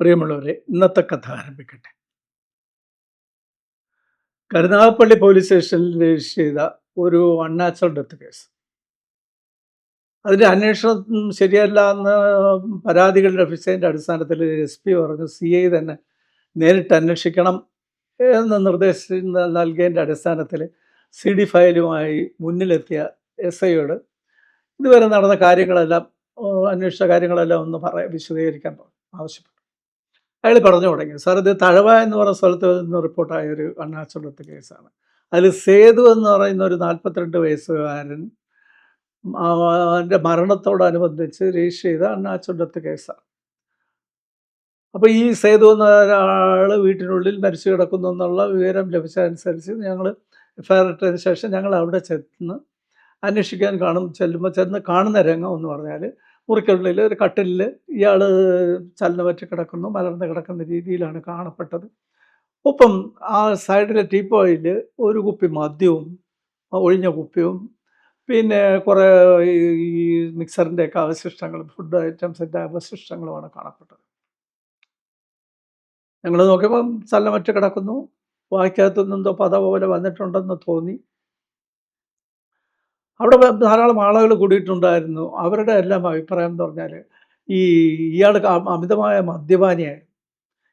പ്രിയമുള്ളവരെ ഇന്നത്തെ കഥ ആരംഭിക്കട്ടെ. കരുനാഗപ്പള്ളി പോലീസ് സ്റ്റേഷനിൽ രജിസ്റ്റർ ചെയ്ത ഒരു അൺനാച്ചുറൽ ഡെത്ത് കേസ് അതിന്റെ അന്വേഷണം ശരിയല്ല എന്ന് പരാതികളുടെ ലഭിച്ചതിന്റെ അടിസ്ഥാനത്തിൽ എസ് പി പറഞ്ഞു സി ഐ തന്നെ നേരിട്ട് അന്വേഷിക്കണം എന്ന് നിർദ്ദേശം നൽകിയതിന്റെ അടിസ്ഥാനത്തിൽ സി ഡി ഫയലുമായി മുന്നിലെത്തിയ എസ് ഐയോട് ഇതുവരെ നടന്ന കാര്യങ്ങളെല്ലാം അന്വേഷിച്ച കാര്യങ്ങളെല്ലാം ഒന്ന് പറ വിശദീകരിക്കാൻ ആവശ്യപ്പെട്ടു. അയാൾ പറഞ്ഞു തുടങ്ങി. സാർ ഇത് തഴവ എന്ന് പറയുന്ന സ്ഥലത്ത് നിന്ന് റിപ്പോർട്ടായ ഒരു അണ്ണാച്ചുറൽ ഡെത്ത് കേസാണ്. അതിൽ സേതു എന്ന് പറയുന്ന ഒരു നാൽപ്പത്തിരണ്ട് വയസ്സുകാരൻ അവന്റെ മരണത്തോടനുബന്ധിച്ച് രജിസ്റ്റർ ചെയ്ത അണ്ണാച്ചുണ്ടത്ത് കേസാണ്. അപ്പോൾ ഈ സേതു എന്ന ഒരാൾ വീട്ടിനുള്ളിൽ മരിച്ചു കിടക്കുന്നു എന്നുള്ള വിവരം ലഭിച്ചതനുസരിച്ച് ഞങ്ങൾ എഫ്ഐആർ ഇട്ടതിന് ശേഷം ഞങ്ങൾ അവിടെ ചെന്ന് അന്വേഷിക്കാൻ കാണും ചെല്ലുമ്പോൾ ചെന്ന് കാണുന്ന രംഗം എന്ന് പറഞ്ഞാൽ മുറിക്കുള്ളിൽ ഒരു കട്ടിലിൽ ഇയാൾ ചലനമറ്റ് കിടക്കുന്നു മലർന്ന് കിടക്കുന്ന രീതിയിലാണ് കാണപ്പെട്ടത്. ഒപ്പം ആ സൈഡിലെ ടീപ്പോയിൽ ഒരു കുപ്പി മദ്യവും ഒഴിഞ്ഞ കുപ്പിയും പിന്നെ കുറേ ഈ മിക്സറിന്റെയൊക്കെ അവശിഷ്ടങ്ങളും ഫുഡ് ഐറ്റംസിന്റെ അവശിഷ്ടങ്ങളുമാണ് കാണപ്പെട്ടത്. ഞങ്ങൾ നോക്കിയപ്പം ചലനമറ്റ് കിടക്കുന്നു വായിക്കകത്തുനിന്നെന്തോ പത പോലെ വന്നിട്ടുണ്ടെന്ന് തോന്നി. അവിടെ ധാരാളം ആളുകൾ കൂടിയിട്ടുണ്ടായിരുന്നു. അവരുടെ എല്ലാം അഭിപ്രായം എന്ന് പറഞ്ഞാൽ ഈ ഇയാൾ അമിതമായ മദ്യപാനിയായി.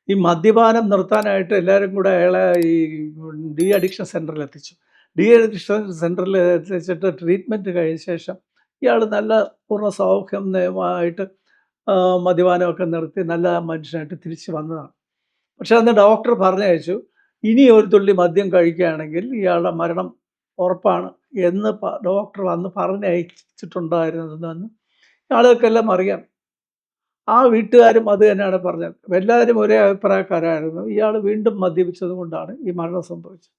ഈ മദ്യപാനം നിർത്താനായിട്ട് എല്ലാവരും കൂടെ അയാളെ ഈ ഡി അഡിക്ഷൻ സെന്ററിൽ എത്തിച്ചു. ഡി അഡിക്ഷൻ സെന്ററിൽ എത്തിച്ചിട്ട് ട്രീറ്റ്മെന്റ് കഴിഞ്ഞ ശേഷം ഇയാൾ നല്ല പൂർണ സൗഖ്യമായിട്ട് ആ, മദ്യപാനമൊക്കെ നിർത്തി നല്ല മനുഷ്യനായിട്ട് തിരിച്ച് വന്നതാണ്. പക്ഷേ അന്ന് ഡോക്ടർ പറഞ്ഞയച്ചു ഇനി ഒരു തുള്ളി മദ്യം കഴിക്കുകയാണെങ്കിൽ ഇയാളുടെ മരണം ഉറപ്പാണ്. എന്ന് ഡോക്ടർ വന്ന് പറഞ്ഞയച്ചിട്ടുണ്ടായിരുന്നതെന്ന് ആളുകൾക്കെല്ലാം അറിയാം. ആ വീട്ടുകാരും അത് തന്നെയാണ് പറഞ്ഞത്. എല്ലാവരും ഒരേ അഭിപ്രായക്കാരായിരുന്നു. ഇയാൾ വീണ്ടും മദ്യപിച്ചത് കൊണ്ടാണ് ഈ മരണം സംഭവിച്ചത്.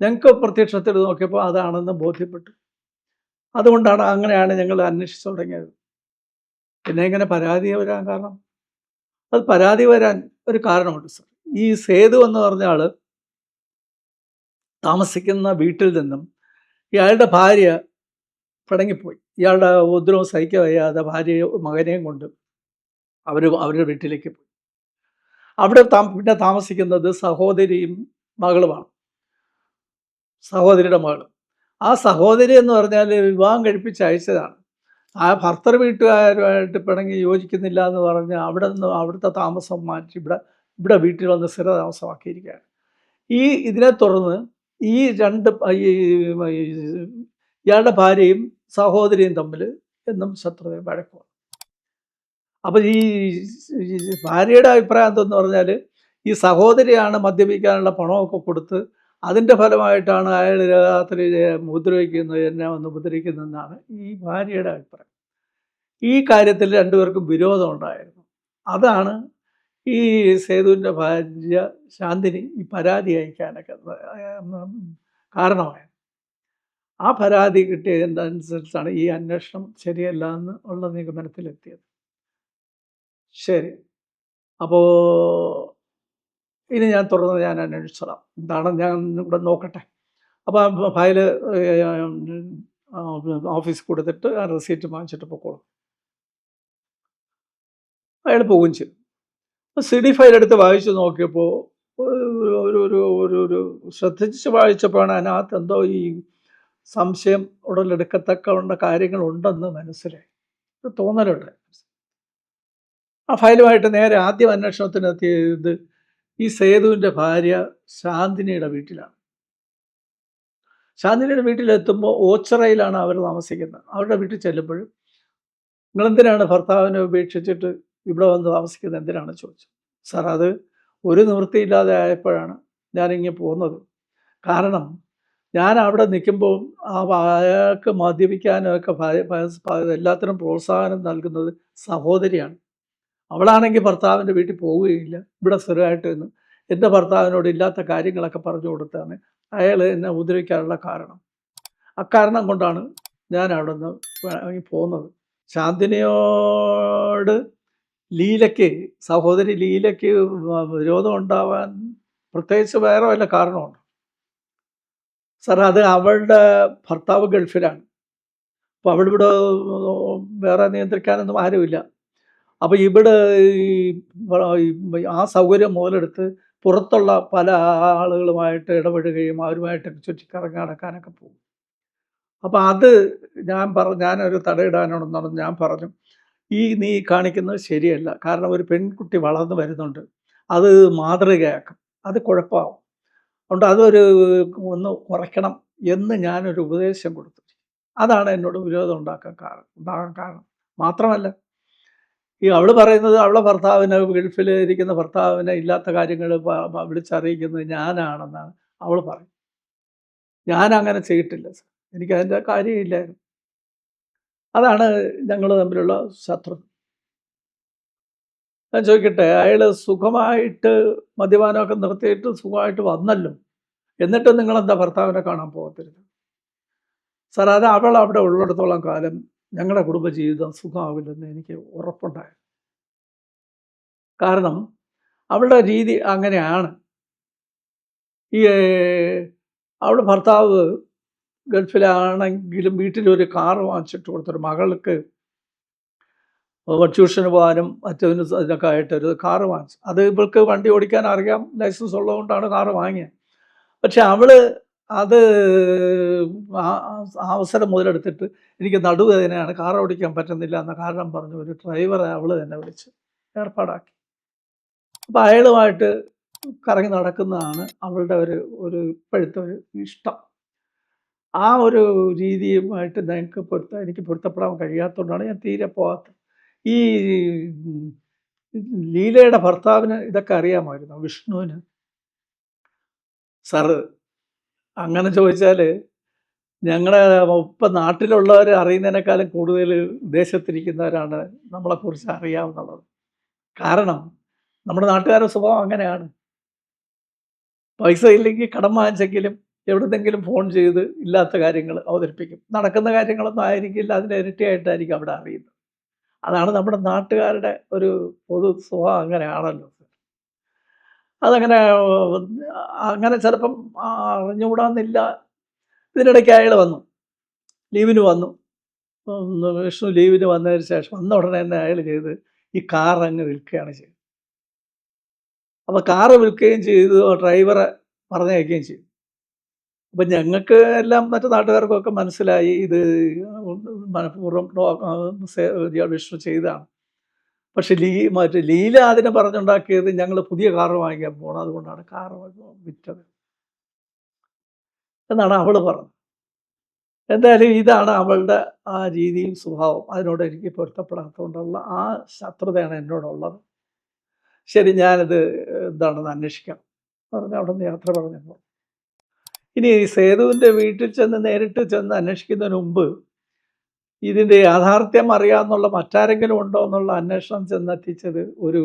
ഞങ്ങൾക്ക് പ്രത്യക്ഷത്തിൽ നോക്കിയപ്പോൾ അതാണെന്ന് ബോധ്യപ്പെട്ടു. അതുകൊണ്ടാണ് അങ്ങനെയാണ് ഞങ്ങൾ അന്വേഷിച്ചു തുടങ്ങിയത്. പിന്നെ ഇങ്ങനെ പരാതി വരാൻ കാരണം? അത് പരാതി വരാൻ ഒരു കാരണമുണ്ട് സർ. ഈ സേതു എന്ന് പറഞ്ഞ ആൾ താമസിക്കുന്ന വീട്ടിൽ നിന്നും ഇയാളുടെ ഭാര്യ പടങ്ങിപ്പോയി. ഇയാളുടെ ഉപദ്രവം സഹിക്കാൻ വയ്യാതെ ഭാര്യയും മകനെയും കൊണ്ട് അവർ അവരുടെ വീട്ടിലേക്ക് പോയി. അവിടെ പിന്നെ താമസിക്കുന്നത് സഹോദരിയും മകളുമാണ്. സഹോദരിയുടെ മകൾ ആ സഹോദരി എന്ന് പറഞ്ഞാൽ വിവാഹം കഴിപ്പിച്ച് അയച്ചതാണ്. ആ ഭർത്തർ വീട്ടുകാരുമായിട്ട് പിണങ്ങി യോജിക്കുന്നില്ല എന്ന് പറഞ്ഞ് അവിടെ നിന്ന് അവിടുത്തെ താമസം മാറ്റി ഇവിടെ ഇവിടെ വീട്ടിൽ വന്ന് സ്ഥിര താമസമാക്കിയിരിക്കുകയാണ് ഈ ഇതിനെ തുടർന്ന് ഈ രണ്ട് ഇയാളുടെ ഭാര്യയും സഹോദരിയും തമ്മിൽ എന്നും ശത്രുതയും വഴക്കുമാണ്. അപ്പം ഈ ഭാര്യയുടെ അഭിപ്രായം എന്തെന്ന് പറഞ്ഞാൽ ഈ സഹോദരിയാണ് മദ്യപിക്കാനുള്ള പണമൊക്കെ കൊടുത്ത് അതിന്റെ ഫലമായിട്ടാണ് അയാൾ രാത്രി ഉപദ്രവിക്കുന്നത് എന്നെ വന്ന് ഉപദ്രവിക്കുന്നതെന്നാണ് ഈ ഭാര്യയുടെ അഭിപ്രായം. ഈ കാര്യത്തിൽ രണ്ടുപേർക്കും വിരോധം ഉണ്ടായിരുന്നു. അതാണ് ഈ സേതുവിന്റെ ഭാര്യ ശാന്തിനി ഈ പരാതി അയക്കാനൊക്കെ കാരണമായത്. ആ പരാതി കിട്ടിയതിനനുസരിച്ചാണ് ഈ അന്വേഷണം ശരിയല്ല എന്ന് ഉള്ള നിഗമനത്തിലെത്തിയത്. ശരി. അപ്പോൾ ഇനി ഞാൻ തുറന്ന് ഞാൻ അന്വേഷിച്ചോളാം. എന്താണ് ഞാൻ ഇവിടെ നോക്കട്ടെ. അപ്പോൾ ഫയൽ ഓഫീസിൽ കൊടുത്തിട്ട് ആ റെസീറ്റ് വാങ്ങിച്ചിട്ട് പൊക്കോളും. അയാൾ പോവുകയും ചെയ്തു സി ഡി ഫയൽ എടുത്ത് വായിച്ചു നോക്കിയപ്പോൾ ഒരു ഒരു ഒരു ഒരു ശ്രദ്ധിച്ച് വായിച്ചപ്പോഴാണ് അതിനകത്ത് എന്തോ ഈ സംശയം ഉടലെടുക്കത്തക്ക കാര്യങ്ങളുണ്ടെന്ന് മനസ്സിലായി. ഒരു തോന്നലുണ്ട്. ആ ഫയലുമായിട്ട് നേരെ ആദ്യം അന്വേഷണത്തിനെത്തിയത് ഈ സേതുവിന്റെ ഭാര്യ ശാന്തിനിയുടെ വീട്ടിലാണ്. ശാന്തിനിയുടെ വീട്ടിലെത്തുമ്പോൾ ഓച്ചറയിലാണ് അവർ താമസിക്കുന്നത്. അവരുടെ വീട്ടിൽ ചെല്ലുമ്പോഴും നിങ്ങളെന്തിനാണ് ഭർത്താവിനെ ഉപേക്ഷിച്ചിട്ട് ഇവിടെ വന്ന് താമസിക്കുന്നത് എന്തിനാണ് ചോദിച്ചത്? സാർ അത് ഒരു നിവൃത്തിയില്ലാതെ ആയപ്പോഴാണ് ഞാനിങ്ങനെ പോകുന്നത്. കാരണം ഞാൻ അവിടെ നിൽക്കുമ്പോൾ ആ അയാൾക്ക് മദ്യപിക്കാനും ഒക്കെ ഭയ- ഭയ- ഭയ- എല്ലാത്തിനും പ്രോത്സാഹനം നൽകുന്നത് സഹോദരിയാണ്. അവളാണെങ്കിൽ ഭർത്താവിന്റെ വീട്ടിൽ പോവുകയില്ല. ഇവിടെ സ്ഥിരമായിട്ട് നിന്ന് എന്റെ ഭർത്താവിനോട് ഇല്ലാത്ത കാര്യങ്ങളൊക്കെ പറഞ്ഞു കൊടുത്താണ് അയാൾ എന്നെ ഉപദ്രവിക്കാനുള്ള കാരണം. അക്കാരണം കൊണ്ടാണ് ഞാൻ അവിടെ നിന്ന് പോകുന്നത്. ശാന്തിനിയോട് ലീലയ്ക്ക് സഹോദരി ലീലയ്ക്ക് വിരോധം ഉണ്ടാവാൻ പ്രത്യേകിച്ച് വേറെ വല്ല കാരണമുണ്ട്? സാർ അത് അവളുടെ ഭർത്താവ് ഗൾഫിലാണ്. അപ്പോൾ അവളിവിടെ വേറെ നിയന്ത്രിക്കാനൊന്നും ആരുമില്ല. അപ്പോൾ ഇവിടെ ആ സൗകര്യം മുതലെടുത്ത് പുറത്തുള്ള പല ആളുകളുമായിട്ട് ഇടപെടുകയും അവരുമായിട്ടൊക്കെ ചുറ്റിക്കറങ്ങി നടക്കാനൊക്കെ പോകും. അപ്പോൾ അത് ഞാൻ പറ ഞാനൊരു തടയിടാനുണ്ടെന്നാണ് ഞാൻ പറഞ്ഞു. ഈ നീ കാണിക്കുന്നത് ശരിയല്ല. കാരണം ഒരു പെൺകുട്ടി വളർന്നു വരുന്നുണ്ട്. അത് മാതൃകയാക്കും. അത് കുഴപ്പമാവും. അതുകൊണ്ട് അതൊരു ഒന്ന് കുറയ്ക്കണം എന്ന് ഞാനൊരു ഉപദേശം കൊടുത്തു. അതാണ് എന്നോട് വിരോധം ഉണ്ടാക്കാൻ കാരണം ഉണ്ടാകാൻ കാരണം. മാത്രമല്ല ഈ അവൾ പറയുന്നത് അവളെ ഭർത്താവിനെ ഗൾഫിൽ ഇരിക്കുന്ന ഭർത്താവിനെ ഇല്ലാത്ത കാര്യങ്ങൾ വിളിച്ചറിയിക്കുന്നത് ഞാനാണെന്നാണ് അവൾ പറയും ഞാൻ അങ്ങനെ ചെയ്തിട്ടില്ല സർ. എനിക്കതിന്റെ കാര്യമില്ലായിരുന്നു. അതാണ് ഞങ്ങൾ തമ്മിലുള്ള ശത്രു. ഞാൻ ചോദിക്കട്ടെ അയാൾ സുഖമായിട്ട് മദ്യപാനമൊക്കെ നിർത്തിയിട്ട് സുഖമായിട്ട് വന്നല്ലോ. എന്നിട്ട് നിങ്ങളെന്താ ഭർത്താവിനെ കാണാൻ പോകത്തില്ല? സാർ അത് അവൾ അവിടെ ഉള്ളിടത്തോളം കാലം ഞങ്ങളുടെ കുടുംബജീവിതം സുഖമാവില്ലെന്ന് എനിക്ക് ഉറപ്പുണ്ടായിരുന്നു. കാരണം അവളുടെ രീതി അങ്ങനെയാണ്. ഈ അവളുടെ ഭർത്താവ് ഗൾഫിലാണെങ്കിലും വീട്ടിലൊരു കാർ വാങ്ങിച്ചിട്ട് കൊടുത്തൊരു മകൾക്ക് ട്യൂഷന് പോകാനും മറ്റതിന് ഇതിനൊക്കെ ആയിട്ട് ഒരു കാറ് വാങ്ങിച്ചു. അത് ഇവൾക്ക് വണ്ടി ഓടിക്കാൻ അറിയാം. ലൈസൻസ് ഉള്ളതുകൊണ്ടാണ് കാറ് വാങ്ങിയത്. പക്ഷെ അവൾ അത് അവസരം മുതലെടുത്തിട്ട് എനിക്ക് നടുവേദനയാണ് കാർ ഓടിക്കാൻ പറ്റുന്നില്ല എന്ന കാരണം പറഞ്ഞു ഒരു ഡ്രൈവറെ അവൾ തന്നെ വിളിച്ച് ഏർപ്പാടാക്കി. അപ്പം അയാളുമായിട്ട് കറങ്ങി നടക്കുന്നതാണ് അവളുടെ ഒരു ഒരു ഇപ്പോഴത്തെ ഒരു ഇഷ്ടം. ആ ഒരു രീതിയുമായിട്ട് ഞങ്ങൾക്ക് പൊരുത്ത എനിക്ക് പൊരുത്തപ്പെടാൻ കഴിയാത്തതുകൊണ്ടാണ് ഞാൻ തീരെ പോകാത്തത്. ഈ ലീലയുടെ ഭർത്താവിന് ഇതൊക്കെ അറിയാമായിരുന്നു വിഷ്ണുവിന്. സാറ് അങ്ങനെ ചോദിച്ചാൽ ഞങ്ങളുടെ ഇപ്പം നാട്ടിലുള്ളവർ അറിയുന്നതിനേക്കാളും കൂടുതൽ ദേശത്തിരിക്കുന്നവരാണ് നമ്മളെക്കുറിച്ച് അറിയാവുന്നുള്ളത് കാരണം നമ്മുടെ നാട്ടുകാരുടെ സ്വഭാവം അങ്ങനെയാണ്. പൈസ ഇല്ലെങ്കിൽ കടം വാങ്ങിച്ചെങ്കിലും എവിടുന്നെങ്കിലും ഫോൺ ചെയ്ത് ഇല്ലാത്ത കാര്യങ്ങൾ അവതരിപ്പിക്കും. നടക്കുന്ന കാര്യങ്ങളൊന്നും ആയിരിക്കില്ല അതിന്റെ ഇരട്ടിയായിട്ടായിരിക്കും അവിടെ അറിയുന്നത്. അതാണ് നമ്മുടെ നാട്ടുകാരുടെ ഒരു പൊതു സ്വഭാവം അങ്ങനെയാണല്ലോ. അതങ്ങനെ അങ്ങനെ ചിലപ്പം അറിഞ്ഞുകൂടാന്നില്ല ഇതിനിടയ്ക്ക് അയാൾ വന്നു. ലീവിന് വന്നു. വിഷ്ണു ലീവിന് വന്നതിന് ശേഷം വന്ന ഉടനെ തന്നെ അയാൾ ചെയ്ത് ഈ കാർ അങ്ങ് വിൽക്കുകയാണ് ചെയ്തത്. അപ്പോൾ കാറ് വിൽക്കുകയും ചെയ്തു ഡ്രൈവറെ പറഞ്ഞയക്കുകയും ചെയ്തു. അപ്പം ഞങ്ങൾക്ക് എല്ലാം മറ്റു നാട്ടുകാർക്കൊക്കെ മനസ്സിലായി. ഇത് മനഃപൂർവം വിഷ്ണു ചെയ്തതാണ്. പക്ഷെ ലീ മറ്റേ ലീല അതിനെ പറഞ്ഞുണ്ടാക്കിയത് ഞങ്ങൾ പുതിയ കാർ വാങ്ങിക്കാൻ പോകണം അതുകൊണ്ടാണ് കാർ വിറ്റത്. എന്നാണ് അവൾ പറഞ്ഞത്. എന്തായാലും ഇതാണ് അവളുടെ ആ രീതിയും സ്വഭാവം അതിനോട് എനിക്ക് പൊരുത്തപ്പെടാത്തതുകൊണ്ടുള്ള ആ ശത്രുതയാണ് എന്നോടുള്ളത്. ശരി ഞാനിത് എന്താണെന്ന് അന്വേഷിക്കാം. പറഞ്ഞ് അവിടെ നിന്ന് യാത്ര പറഞ്ഞു ഇനി സേതുവിന്റെ വീട്ടിൽ ചെന്ന് നേരിട്ട് ചെന്ന് അന്വേഷിക്കുന്നതിന് മുമ്പ് ഇതിന്റെ യാഥാർത്ഥ്യം അറിയാമെന്നുള്ള മറ്റാരെങ്കിലും ഉണ്ടോ എന്നുള്ള അന്വേഷണം ചെന്നെത്തിച്ചത് ഒരു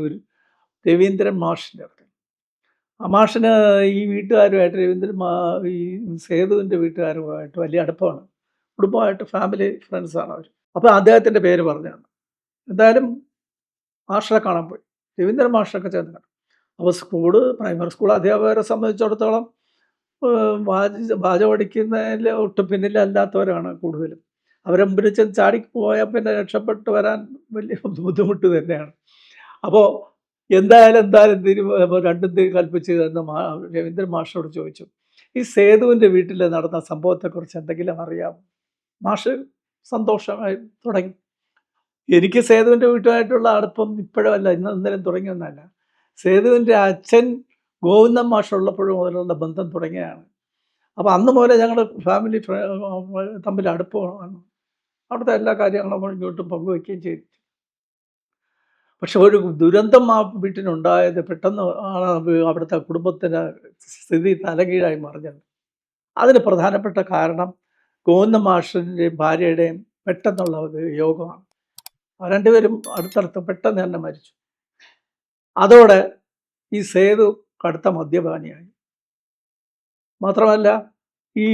രവീന്ദ്രൻ മാഷിന്റെ അടുത്ത്. ആ മാഷിന് ഈ വീട്ടുകാരുമായിട്ട് രവീന്ദ്രൻ മാ ഈ സേതുവിന്റെ വീട്ടുകാരുമായിട്ട് വലിയ അടുപ്പമാണ്. കുടുംബമായിട്ട് ഫാമിലി ഫ്രണ്ട്സാണ് അവർ അപ്പോൾ അദ്ദേഹത്തിന്റെ പേര് പറഞ്ഞാണ്. എന്തായാലും മാഷിനെ കാണാൻ പോയി. രവീന്ദ്രൻ മാഷിനൊക്കെ ചേർന്ന് കാണും. അപ്പോൾ സ്കൂൾ പ്രൈമറി സ്കൂൾ അധ്യാപകരെ സംബന്ധിച്ചിടത്തോളം ഏഹ് പഠിക്കുന്നതിൽ ഒട്ടും പിന്നിലല്ലാത്തവരാണ് കൂടുതലും. അവരമ്പരിച്ച് ചാടി പോയാൽ പിന്നെ രക്ഷപ്പെട്ട് വരാൻ വലിയ ബുദ്ധിമുട്ട് തന്നെയാണ്. അപ്പോൾ എന്തായാലും എന്തായാലും തിരി രണ്ടും തിരി കൽപ്പിച്ച് എന്ന് രവീന്ദ്രൻ മാഷിനോട് ചോദിച്ചു. ഈ സേതുവിന്റെ വീട്ടിൽ നടന്ന സംഭവത്തെക്കുറിച്ച് എന്തെങ്കിലും അറിയാമോ? മാഷ് സന്തോഷമായി തുടങ്ങി. എനിക്ക് സേതുവിന്റെ വീട്ടുമായിട്ടുള്ള അടുപ്പം ഇപ്പോഴല്ല ഇന്ന് ഇന്നലെ തുടങ്ങിയൊന്നല്ല സേതുവിന്റെ അച്ഛൻ ഗോവിന്ദൻ മാഷ് ഉള്ളപ്പോഴും മുതലുള്ള ബന്ധം തുടങ്ങിയാണ് അപ്പോൾ അന്ന് മുതലേ ഞങ്ങളുടെ ഫാമിലി തമ്മിൽ അടുപ്പമാണ്. അവിടുത്തെ എല്ലാ കാര്യങ്ങളും ഇങ്ങോട്ടും പങ്കുവയ്ക്കുകയും ചെയ്തു. പക്ഷെ ഒരു ദുരന്തം ആ വീട്ടിനുണ്ടായത് പെട്ടെന്ന് ആണ് അവിടുത്തെ കുടുംബത്തിന്റെ സ്ഥിതി തലകീഴായി മറിഞ്ഞത്. അതിന് പ്രധാനപ്പെട്ട കാരണം ഗോവിന്ദ മാഷിന്റെയും ഭാര്യയുടെയും പെട്ടെന്നുള്ള യോഗമാണ്. രണ്ടുപേരും അടുത്തടുത്ത് പെട്ടെന്ന് തന്നെ മരിച്ചു. അതോടെ ഈ സേതു കടുത്ത മദ്യപാനിയായി. മാത്രമല്ല ഈ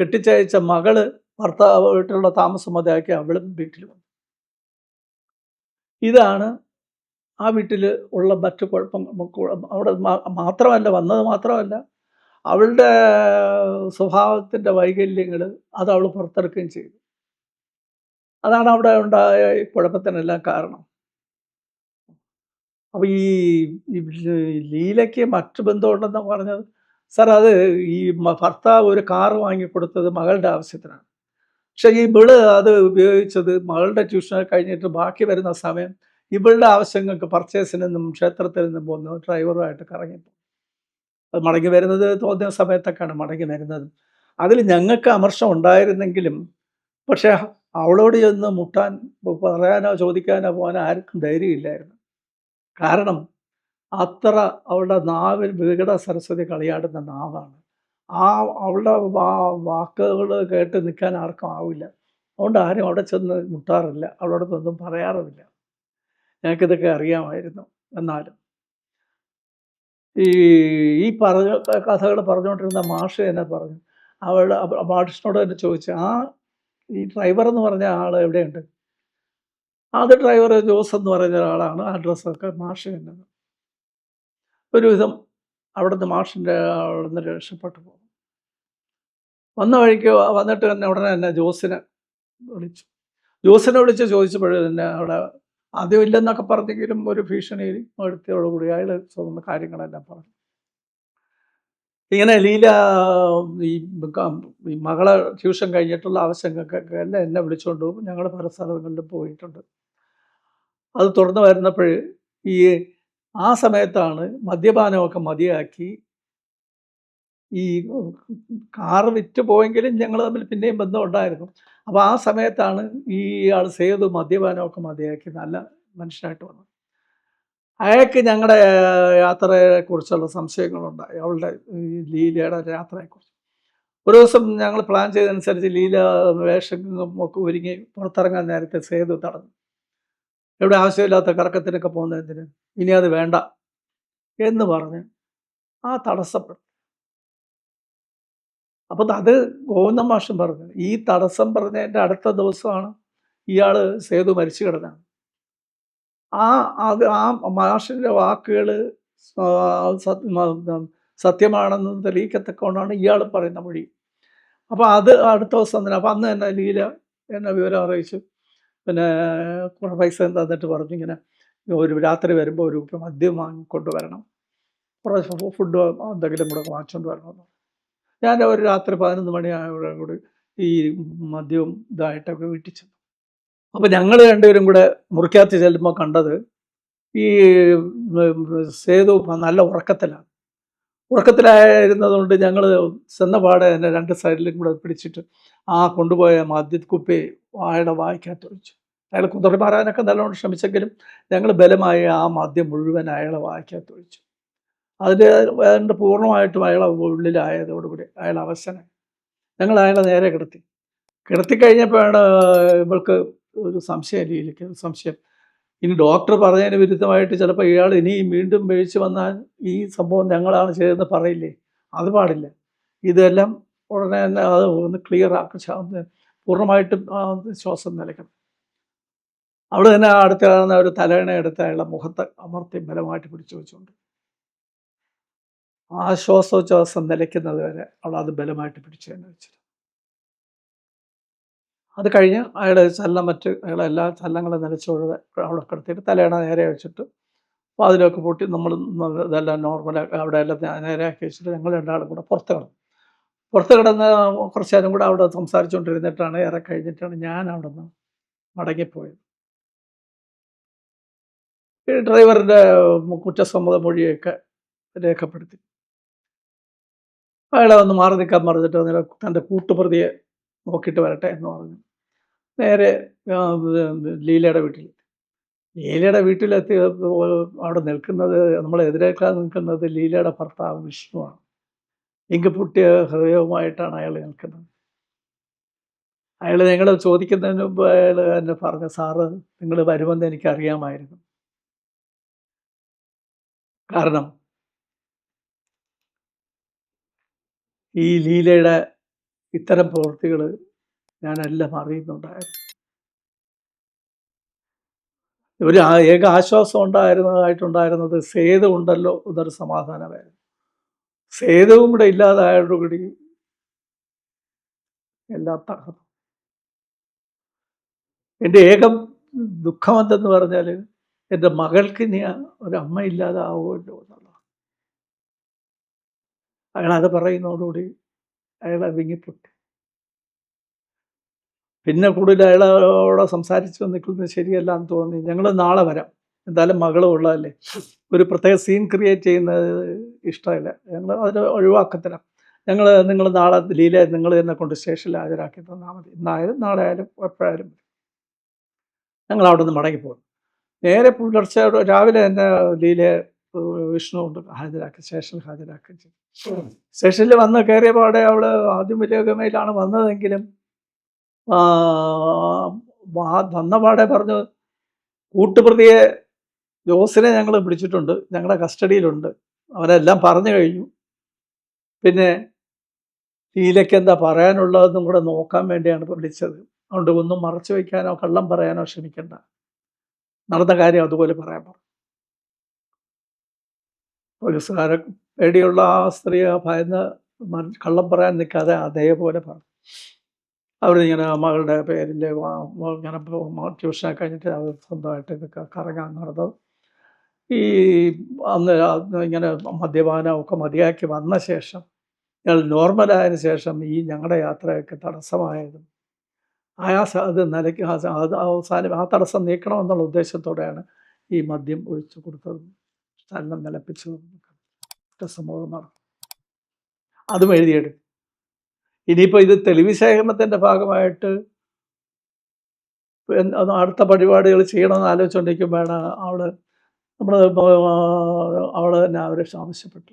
കെട്ടിച്ചയച്ച മകൾ ഭർത്താവ് വീട്ടിലുള്ള താമസം മതിയാക്കി അവളും വീട്ടിൽ വന്നു. ഇതാണ് ആ വീട്ടിൽ ഉള്ള മറ്റു കുഴപ്പം അവിടെ മാത്രമല്ല വന്നത് മാത്രമല്ല അവളുടെ സ്വഭാവത്തിന്റെ വൈകല്യങ്ങൾ അത് അവൾ പുറത്തെടുക്കുകയും ചെയ്തു. അതാണ് അവിടെ ഉണ്ടായ കുഴപ്പത്തിനെല്ലാം കാരണം. അപ്പോൾ ഈ ലീലയ്ക്ക് മറ്റു ബന്ധമുണ്ടെന്ന് പറഞ്ഞത് സാർ അത് ഈ ഭർത്താവ് ഒരു കാറ് വാങ്ങിക്കൊടുത്തത് മകളുടെ ആവശ്യത്തിനാണ്. പക്ഷേ ഈ ഇവൾ അത് ഉപയോഗിച്ചത് മകളുടെ ട്യൂഷൻ കഴിഞ്ഞിട്ട് ബാക്കി വരുന്ന സമയം ഇവളുടെ ആവശ്യങ്ങൾക്ക് പർച്ചേസിൽ നിന്നും ക്ഷേത്രത്തിൽ നിന്നും പോകുന്നു ഡ്രൈവറുമായിട്ട് കറങ്ങിപ്പോ അത് മടങ്ങി വരുന്നത് തോന്നിയ സമയത്തൊക്കെയാണ് മടങ്ങി വരുന്നത്. അതിൽ ഞങ്ങൾക്ക് അമർഷം ഉണ്ടായിരുന്നെങ്കിലും പക്ഷേ അവളോട് ചെന്ന് മുട്ടാൻ പറയാനോ ചോദിക്കാനോ പോകാനോ ആർക്കും ധൈര്യമില്ലായിരുന്നു. കാരണം അത്ര അവളുടെ നാവിൽ വികട സരസ്വതി കളിയാടുന്ന നാവാണ്. ആ അവളുടെ വാക്കുകൾ കേട്ട് നിൽക്കാൻ ആർക്കും ആവില്ല. അതുകൊണ്ട് ആരും അവിടെ ചെന്ന് മുട്ടാറില്ല. അവളോടൊന്നും പറയാറുമില്ല. ഞങ്ങൾക്കിതൊക്കെ അറിയാമായിരുന്നു. എന്നാലും ഈ ഈ പറഞ്ഞ കഥകൾ പറഞ്ഞുകൊണ്ടിരുന്ന മാഷ് എന്നെ പറഞ്ഞു. അപ്പ മാഷിനോട് തന്നെ ചോദിച്ചു, "ആ ഈ ഡ്രൈവർ എന്ന് പറഞ്ഞ ആൾ എവിടെയുണ്ട്?" അത് ഡ്രൈവർ ജോസ് എന്ന് പറയുന്ന ഒരാളാണ്. അഡ്രസ്സൊക്കെ മാഷ് തന്നത്. ഒരുവിധം അവിടുന്ന് മാഷിന്റെ അവിടുന്ന് രക്ഷപ്പെട്ടു പോകും വന്ന വഴിക്ക് വന്നിട്ട് തന്നെ ഉടനെ തന്നെ ജോസിനെ വിളിച്ചു. ജോസിനെ വിളിച്ച് ചോദിച്ചപ്പോഴും തന്നെ അവിടെ ആദ്യം ഇല്ലെന്നൊക്കെ പറഞ്ഞെങ്കിലും ഒരു ഭീഷണിയിൽ എടുത്തോടുകൂടി അയാൾ സ്വന്തം കാര്യങ്ങളെല്ലാം പറഞ്ഞു. ഇങ്ങനെ ലീല ഈ മകളെ ട്യൂഷൻ കഴിഞ്ഞിട്ടുള്ള ആവശ്യങ്ങൾക്കൊക്കെ എല്ലാം എന്നെ വിളിച്ചുകൊണ്ട് പോകും. ഞങ്ങൾ പല സ്ഥലങ്ങളിലും പോയിട്ടുണ്ട്. അത് തുടർന്ന് വരുന്നപ്പോൾ ഈ ആ സമയത്താണ് മദ്യപാനമൊക്കെ മതിയാക്കി ഈ കാറ് വിറ്റ് പോയെങ്കിലും ഞങ്ങൾ തമ്മിൽ പിന്നെയും ബന്ധം ഉണ്ടായിരുന്നു. അപ്പോൾ ആ സമയത്താണ് ഈ ആൾ സേതു മദ്യപാനമൊക്കെ മതിയാക്കി നല്ല മനുഷ്യനായിട്ട് വന്നത്. അയാൾക്ക് ഞങ്ങളുടെ യാത്രയെക്കുറിച്ചുള്ള സംശയങ്ങളുണ്ടായി. അവളുടെ ലീലയുടെ യാത്രയെക്കുറിച്ച്. ഒരു ദിവസം ഞങ്ങൾ പ്ലാൻ ചെയ്തതനുസരിച്ച് ലീല വേഷം ഒക്കെ ഒരുങ്ങി പുറത്തിറങ്ങാൻ നേരത്തെ സേതു തടഞ്ഞു. എവിടെ ആവശ്യമില്ലാത്ത കറക്കത്തിനൊക്കെ പോകുന്നതിന്? ഇനി അത് വേണ്ട" എന്ന് പറഞ്ഞ് ആ തടസ്സപ്പെട്ടു. അപ്പോൾ അത് ഗോവിന്ദൻ മാഷും പറഞ്ഞു. ഈ തടസ്സം പറഞ്ഞതിന്റെ അടുത്ത ദിവസമാണ് ഇയാൾ സേതു മരിച്ചു കിടന്നത്. ആ അത് ആ മാഷിന്റെ വാക്കുകൾ സത്യമാണെന്ന് തെളിയിക്കത്തക്കവണ്ണമാണ് ഇയാൾ പറയുന്ന മൊഴി. അപ്പോൾ അത് അടുത്ത ദിവസം തന്നെ അപ്പോൾ അന്ന് തന്നെ ലീല എന്നെ വിവരം അറിയിച്ചു. പിന്നെ കുറേ പൈസ തന്നിട്ട് പറഞ്ഞു ഇങ്ങനെ ഒരു രാത്രി വരുമ്പോൾ ഒരു മദ്യം വാങ്ങിക്കൊണ്ട് വരണം. കുറച്ച് ഫുഡ് എന്തെങ്കിലും കൂടെ വാങ്ങിച്ചുകൊണ്ട് വരണമെന്ന്. ഞാൻ ഒരു രാത്രി പതിനൊന്ന് 11 മണിയായതോടുകൂടി ഈ മദ്യവും ഇതായിട്ടൊക്കെ വീട്ടിൽ ചെന്നു. അപ്പോൾ ഞങ്ങൾ രണ്ടുപേരും കൂടെ മുറിക്കകത്ത് ചെല്ലുമ്പോൾ കണ്ടത് ഈ സേതു നല്ല ഉറക്കത്തിലാണ്. ഉറക്കത്തിലായിരുന്നതുകൊണ്ട് ഞങ്ങൾ ചെന്നപാടെ തന്നെ രണ്ട് സൈഡിലും കൂടെ പിടിച്ചിട്ട് ആ കൊണ്ടുപോയ മദ്യക്കുപ്പി അയാളുടെ വായിക്കാൻ ഒഴിച്ചു. അയാൾ കുതറി മാറാനൊക്കെ നല്ലോണം ശ്രമിച്ചെങ്കിലും ഞങ്ങൾ ബലമായി ആ മദ്യം മുഴുവൻ അയാളെ വായിക്കാൻ ഒഴിച്ചു. അതിന് അതിന്റെ പൂർണമായിട്ടും അയാളെ ഉള്ളിലായതോടുകൂടി അയാൾ അവശനായി. ഞങ്ങൾ അയാളെ നേരെ കിടത്തി. കിടത്തി കിടത്തിക്കഴിഞ്ഞപ്പോഴാണ് ഇവൾക്ക് ഒരു സംശയം സംശയം. ഇനി ഡോക്ടർ പറഞ്ഞതിന് വിരുദ്ധമായിട്ട് ചിലപ്പോൾ ഇയാൾ ഇനി വീണ്ടും വീഴ്ച വന്നാൽ ഈ സംഭവം ഞങ്ങളാണ് ചെയ്തതെന്ന് പറയില്ലേ? അത് പാടില്ല. ഇതെല്ലാം ഉടനെ തന്നെ അത് ഒന്ന് ക്ലിയർ ആക്കി പൂർണമായിട്ടും ശ്വാസം നിലയ്ക്കണം. അവിടെ തന്നെ അടുത്ത കാണുന്ന ഒരു തലയണ എടുത്ത് അയാളുടെ മുഖത്ത് അമർത്തി ബലമായിട്ട് പിടിച്ചു വെച്ചുകൊണ്ട് ആ നിലയ്ക്കുന്നത് വരെ അവൾ അത് ബലമായിട്ട് പിടിച്ചു തന്നെ വെച്ചിരുന്നു. അത് കഴിഞ്ഞ് അയാളെ ചലനം മറ്റ് അയാളെ എല്ലാ ചലനങ്ങളും നിലച്ചുകൊണ്ട് അവിടെ കിടത്തിയിട്ട് തലേണ നേരെ വെച്ചിട്ട് വാതിലൊക്കെ പൂട്ടി നമ്മൾ ഇതെല്ലാം നോർമലാക്കി അവിടെ എല്ലാം നേരെയാക്കി വെച്ചിട്ട് ഞങ്ങൾ രണ്ടാളും കൂടെ പുറത്ത് കിടന്നു. പുറത്ത് കിടന്ന് കുറച്ച് നേരം കൂടെ അവിടെ സംസാരിച്ചുകൊണ്ടിരുന്നിട്ടാണ് ഏറെ കഴിഞ്ഞിട്ടാണ് ഞാൻ അവിടെ നിന്ന് മടങ്ങിപ്പോയത്. ഡ്രൈവറിന്റെ കുറ്റസമ്മത മൊഴിയൊക്കെ രേഖപ്പെടുത്തി. അയാളെ ഒന്ന് മാറി നിൽക്കാൻ പറഞ്ഞിട്ട് തന്റെ കൂട്ടുപ്രതിയെ നോക്കിയിട്ട് വരട്ടെ എന്ന് പറഞ്ഞു. നേരെ ലീലയുടെ വീട്ടിൽ ലീലയുടെ വീട്ടിലെത്തി അവിടെ നിൽക്കുന്നത് നമ്മളെ എതിരേൽക്കാൻ നിൽക്കുന്നത് ലീലയുടെ ഭർത്താവ് വിഷ്ണുവാണ്. ഇങ്കപ്പുട്ടിയ ഹൃദയവുമായിട്ടാണ് അയാൾ നിൽക്കുന്നത്. അയാൾ നിങ്ങൾ ചോദിക്കുന്നതിന് മുമ്പ് അയാൾ എന്നെ പറഞ്ഞു, "സാറ് നിങ്ങൾ വരുമെന്ന് എനിക്കറിയാമായിരുന്നു." കാരണം ഈ ലീലയുടെ ഇത്തരം പ്രവൃത്തികൾ ഞാനെല്ലാം അറിയുന്നുണ്ടായിരുന്നു. ഒരു ഏക ആശ്വാസം ഉണ്ടായിരുന്നതായിട്ടുണ്ടായിരുന്നത് സേതു ഉണ്ടല്ലോ എന്നൊരു സമാധാനമായിരുന്നു. സേതുവും കൂടെ ഇല്ലാതായതോടുകൂടി എല്ലാം തകർന്നു. എന്റെ ഏകം ദുഃഖമെന്തെന്ന് പറഞ്ഞാൽ എന്റെ മകൾക്ക് ഇനി ഒരമ്മ ഇല്ലാതെ ആവുമല്ലോ അയാളത് പറയുന്നതോടുകൂടി അയാളെ വിങ്ങിപ്പൊട്ടി പിന്നെ കൂടുതൽ അയാളോട് സംസാരിച്ചു നിൽക്കുന്നത് ശരിയല്ല എന്ന് തോന്നി. ഞങ്ങൾ നാളെ വരാം. എന്തായാലും മകളും ഉള്ളതല്ലേ? ഒരു പ്രത്യേക സീൻ ക്രിയേറ്റ് ചെയ്യുന്നത് ഇഷ്ടമല്ല. ഞങ്ങൾ അതിന് ഒഴിവാക്കത്തില്ല ഞങ്ങൾ നിങ്ങൾ നാളെ ലീല നിങ്ങൾ തന്നെ കൊണ്ട് സ്റ്റേഷനിൽ ഹാജരാക്കി തന്നാൽ മതി. ഇന്നായാലും നാളെ ആയാലും എപ്പോഴായാലും മതി ഞങ്ങൾ അവിടെ നിന്ന് മടങ്ങിപ്പോകും നേരെ പുലർച്ചെ രാവിലെ തന്നെ ലീലയെ വിഷ്ണു കൊണ്ട് ഹാജരാക്കി സ്റ്റേഷനിൽ ഹാജരാക്കുകയും ചെയ്തു. സ്റ്റേഷനിൽ വന്ന് കയറിയ പാടെ അവൾ ആദ്യം വലിയ ഗമയിലാണ് വന്നതെങ്കിലും ആ, വാ- വന്ന പാടെ പറഞ്ഞു കൂട്ടുപ്രതിയെ ജോസിനെ ഞങ്ങൾ പിടിച്ചിട്ടുണ്ട് ഞങ്ങളുടെ കസ്റ്റഡിയിലുണ്ട്. അവനെല്ലാം പറഞ്ഞു കഴിഞ്ഞു. പിന്നെ ലീലയ്ക്ക് എന്താ പറയാനുള്ളതെന്നും കൂടെ നോക്കാൻ വേണ്ടിയാണ് ഇപ്പൊ വിളിച്ചത്. അതുകൊണ്ട് ഒന്നും മറച്ചു വയ്ക്കാനോ കള്ളം പറയാനോ ശ്രമിക്കണ്ട നടന്ന കാര്യം അതുപോലെ പറയാൻ പറഞ്ഞു. പോലീസുകാരെ പേടിയുള്ള ആ സ്ത്രീ ഭയന്ന് കള്ളം പറയാൻ നിൽക്കാതെ അതേപോലെ പറഞ്ഞു. അവരിങ്ങനെ മകളുടെ പേരിൽ ഇങ്ങനെ ട്യൂഷനൊക്കെ കഴിഞ്ഞിട്ട് അവർ സ്വന്തമായിട്ട് കറങ്ങാൻ നടന്നത് ഈ അന്ന് ഇങ്ങനെ മദ്യപാനമൊക്കെ മതിയാക്കി വന്ന ശേഷം ഞങ്ങൾ നോർമലായതിനു ശേഷം ഈ ഞങ്ങളുടെ യാത്രയൊക്കെ തടസ്സമായതും. ആ അത് നിലയ്ക്ക് അത് അവസാനം ആ തടസ്സം നീക്കണമെന്നുള്ള ഉദ്ദേശത്തോടെയാണ് ഈ മദ്യം ഒഴിച്ചു കൊടുത്തതും ചലനം നിലപ്പിച്ചതും ഒക്കെ. സംഭവം നടക്കും അതും എഴുതിയെടുത്തു. ഇനിയിപ്പോൾ ഇത് തെളിവ് ശേഖരണത്തിന്റെ ഭാഗമായിട്ട് അടുത്ത പരിപാടികൾ ചെയ്യണമെന്ന് ആലോചിച്ചുകൊണ്ടിരിക്കുമ്പോഴാണ് അവൾ നമ്മൾ അവൾ തന്നെ അവരെ ആവശ്യപ്പെട്ടു.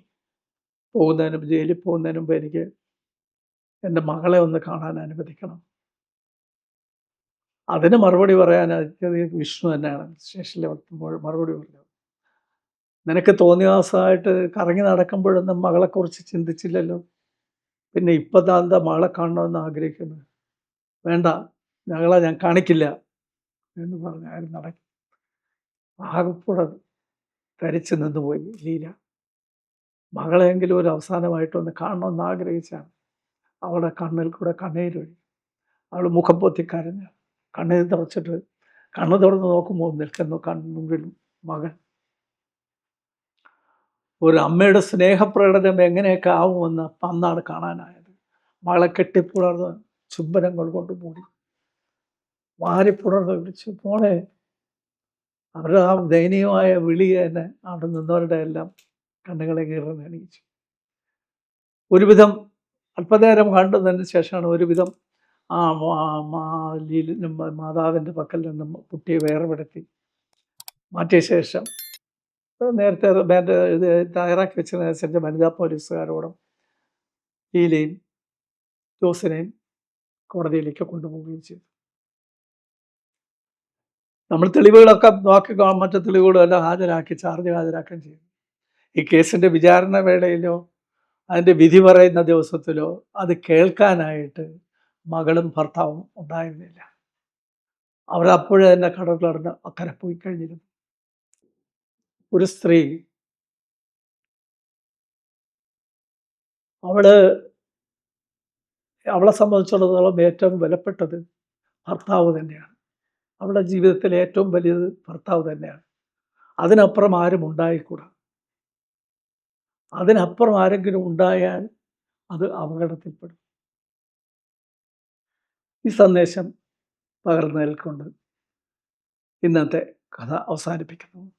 പോകുന്നതിനും ജയിലിൽ പോകുന്നതിന് മുമ്പ് എനിക്ക് എന്റെ മകളെ ഒന്ന് കാണാൻ അനുവദിക്കണം. അതിന് മറുപടി പറയാൻ വിഷ്ണു തന്നെയാണ്. സ്റ്റേഷനിൽ എത്തുമ്പോൾ മറുപടി പറഞ്ഞത് നിനക്ക് തോന്നിയ ദിവസമായിട്ട് കറങ്ങി നടക്കുമ്പോഴൊന്നും മകളെക്കുറിച്ച് ചിന്തിച്ചില്ലല്ലോ? പിന്നെ ഇപ്പം താ എന്താ മകളെ കാണണമെന്ന് ആഗ്രഹിക്കുന്നത് വേണ്ട ഞങ്ങളെ ഞാൻ കാണിക്കില്ല എന്ന് പറഞ്ഞ് ആരും നടക്കി. ആകെപ്പുഴ ധരിച്ചു നിന്നുപോയി ലീല. മകളെങ്കിലും ഒരു അവസാനമായിട്ടൊന്ന് കാണണമെന്ന് ആഗ്രഹിച്ചാണ്. അവളുടെ കണ്ണിൽ കൂടെ കണ്ണീരൊഴി അവൾ മുഖം പൊത്തി കരഞ്ഞു കണ്ണീർ തുറച്ചിട്ട് കണ്ണ് തുറന്ന് നോക്കുമ്പോൾ നിൽക്കുന്നു കൺമുമ്പിൽ മകൻ. ഒരു അമ്മയുടെ സ്നേഹപ്രകടനം എങ്ങനെയൊക്കെ ആവുമെന്ന് അന്നാണ് കാണാനായത്. മകളെ കെട്ടിപ്പുണർന്ന് ചുംബനങ്ങൾ കൊണ്ട് മൂടി. വാരിപ്പുണർന്ന് വിളിച്ചു പോണെ അവരുടെ ആ ദയനീയമായ വിളി തന്നെ അവിടെ നിന്നവരുടെ എല്ലാം കണ്ണുകളെ കീറി എണീച്ചു. ഒരുവിധം അല്പനേരം കണ്ടതിന് ശേഷമാണ് ഒരുവിധം ആ മാതാവിന്റെ പക്കൽ നിന്നും കുട്ടിയെ വേർപെടുത്തി. മാറ്റിയ ശേഷം നേരത്തെ ബാൻഡ് ഇത് തയ്യാറാക്കി വെച്ചതനുസരിച്ച് വനിതാ പോലീസുകാരോടും ലീലയും ജോസിനെയും കോടതിയിലേക്ക് കൊണ്ടുപോവുകയും ചെയ്തു. നമ്മൾ തെളിവുകളൊക്കെ നോക്കി മറ്റു തെളിവുകളെല്ലാം ഹാജരാക്കി ചാർജ് ഹാജരാക്കുകയും ചെയ്തു. ഈ കേസിന്റെ വിചാരണ വേളയിലോ അതിന്റെ വിധി പറയുന്ന ദിവസത്തിലോ അത് കേൾക്കാനായിട്ട് മകളും ഭർത്താവും ഉണ്ടായിരുന്നില്ല. അവരപ്പോഴേ തന്നെ കടൽ കടന്ന് അക്കരെ പോയി കഴിഞ്ഞിരുന്നു. ഒരു സ്ത്രീ അവൾ അവളെ സംബന്ധിച്ചിടത്തോളം ഏറ്റവും വിലപ്പെട്ടത് ഭർത്താവ് തന്നെയാണ്. അവളുടെ ജീവിതത്തിൽ ഏറ്റവും വലിയത് ഭർത്താവ് തന്നെയാണ്. അതിനപ്പുറം ആരും ഉണ്ടായിക്കൂടാ. അതിനപ്പുറം ആരെങ്കിലും ഉണ്ടായാൽ അത് അപകടത്തിൽപ്പെടും. ഈ സന്ദേശം പകർന്നു നൽകൊണ്ട് ഇന്നത്തെ കഥ അവസാനിപ്പിക്കുന്നു.